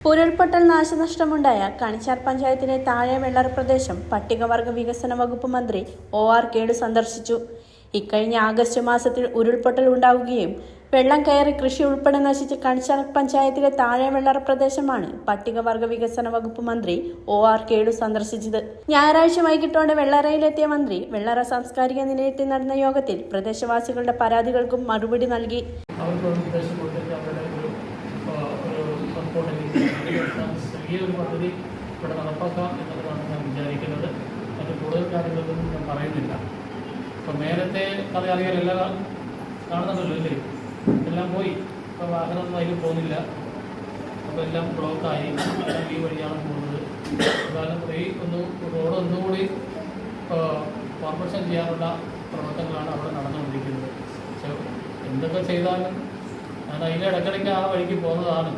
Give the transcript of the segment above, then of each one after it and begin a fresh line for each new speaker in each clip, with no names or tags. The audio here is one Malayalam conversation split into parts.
ഉരുൾപൊട്ടൽ നാശനഷ്ടമുണ്ടായ കണിച്ചാർ പഞ്ചായത്തിലെ താഴെ വെള്ളർ പ്രദേശം പട്ടികവർഗ വികസന വകുപ്പ് മന്ത്രി ഒ ആർ കേളു സന്ദർശിച്ചു. ഇക്കഴിഞ്ഞ ആഗസ്റ്റ് മാസത്തിൽ ഉരുൾപൊട്ടൽ ഉണ്ടാവുകയും വെള്ളം കയറി കൃഷി ഉൾപ്പെടെ നശിച്ച കണിച്ചാർ പഞ്ചായത്തിലെ താഴെ വെള്ളർ പ്രദേശമാണ് പട്ടികവർഗ വികസന വകുപ്പ് മന്ത്രി ഒ ആർ കേളു സന്ദർശിച്ചത്. ഞായറാഴ്ച വൈകിട്ടോടെ വെള്ളറയിലെത്തിയ മന്ത്രി വെള്ളറ സാംസ്കാരിക നിലയത്തിൽ നടന്ന യോഗത്തിൽ പ്രദേശവാസികളുടെ പരാതികൾക്കും മറുപടി നൽകി
അവർക്ക് ഒരു നിർദ്ദേശം കൊടുത്തിട്ട് അവരുടെ ഒരു ആ, ഒരു സപ്പോർട്ട് ഒരു പദ്ധതി ഇവിടെ നടപ്പാക്കാം എന്നുള്ളതാണ് ഞാൻ വിചാരിക്കുന്നത്. മറ്റു കൂടുതൽ കാര്യങ്ങളൊന്നും ഞാൻ പറയുന്നില്ല. ഇപ്പം നേരത്തെ കഥ അറിയാൻ എല്ലാ കാണുന്നുണ്ടല്ലോ അല്ലേ? എല്ലാം പോയി. ഇപ്പോൾ വാഹനമൊന്നും അതിൽ പോകുന്നില്ല. അപ്പോൾ എല്ലാം ബ്ലോക്കായി എല്ലാം ഈ വഴിയാണ് പോകുന്നത്. കാരണം ഈ ഒന്ന് റോഡ് ഒന്നുകൂടി കോർപ്പറേഷൻ ചെയ്യാനുള്ള പ്രവർത്തനങ്ങളാണ് അവിടെ നടന്നുകൊണ്ടിരിക്കുന്നത്. എന്തൊക്കെ ചെയ്താലും ഞാൻ അതിന്റെ ഇടയ്ക്കിടയ്ക്ക് ആ വഴിക്ക് പോകുന്നതാണ്.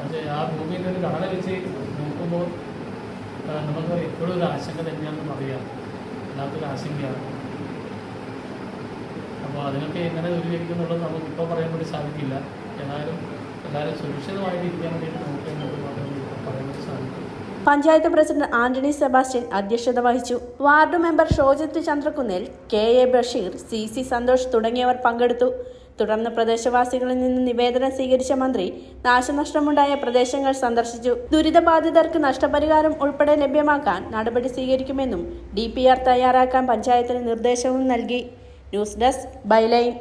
പക്ഷേ ആ ഭൂമിയിൽ ഒരു കടല വെച്ച് നോക്കുമ്പോൾ നമുക്ക് എപ്പോഴും ഒരു ആശങ്ക തന്നെയാണെന്ന് അറിയാം വല്ലാത്തൊരു ആശങ്കയാണ്. അപ്പോൾ അതിനൊക്കെ എങ്ങനെ ദൂരീകരിക്കുന്നുള്ളത് നമുക്ക് ഇപ്പോൾ പറയാൻ വേണ്ടി സാധിക്കില്ല. എന്നാലും എല്ലാവരും സുരക്ഷിതമായിട്ട് ഇരിക്കാൻ വേണ്ടിയിട്ട് നോക്കുന്നത് മാത്രമേ ഇപ്പോൾ പറയാൻ വേണ്ടി സാധിക്കൂ
പഞ്ചായത്ത് പ്രസിഡന്റ് ആന്റണി സെബാസ്റ്റ്യൻ അധ്യക്ഷത വഹിച്ചു. Ward member Shojith Chandrakunnil K A Basheer C C Santhosh തുടങ്ങിയവർ പങ്കെടുത്തു. തുടർന്ന് പ്രദേശവാസികളിൽ നിന്ന് നിവേദനം സ്വീകരിച്ച മന്ത്രി നാശനഷ്ടമുണ്ടായ പ്രദേശങ്ങൾ സന്ദർശിച്ചു. ദുരിതബാധിതർക്ക് നഷ്ടപരിഹാരം ഉൾപ്പെടെ ലഭ്യമാക്കാൻ നടപടി സ്വീകരിക്കുമെന്നും ഡി തയ്യാറാക്കാൻ പഞ്ചായത്തിന് നിർദ്ദേശവും നൽകി. News desk byline.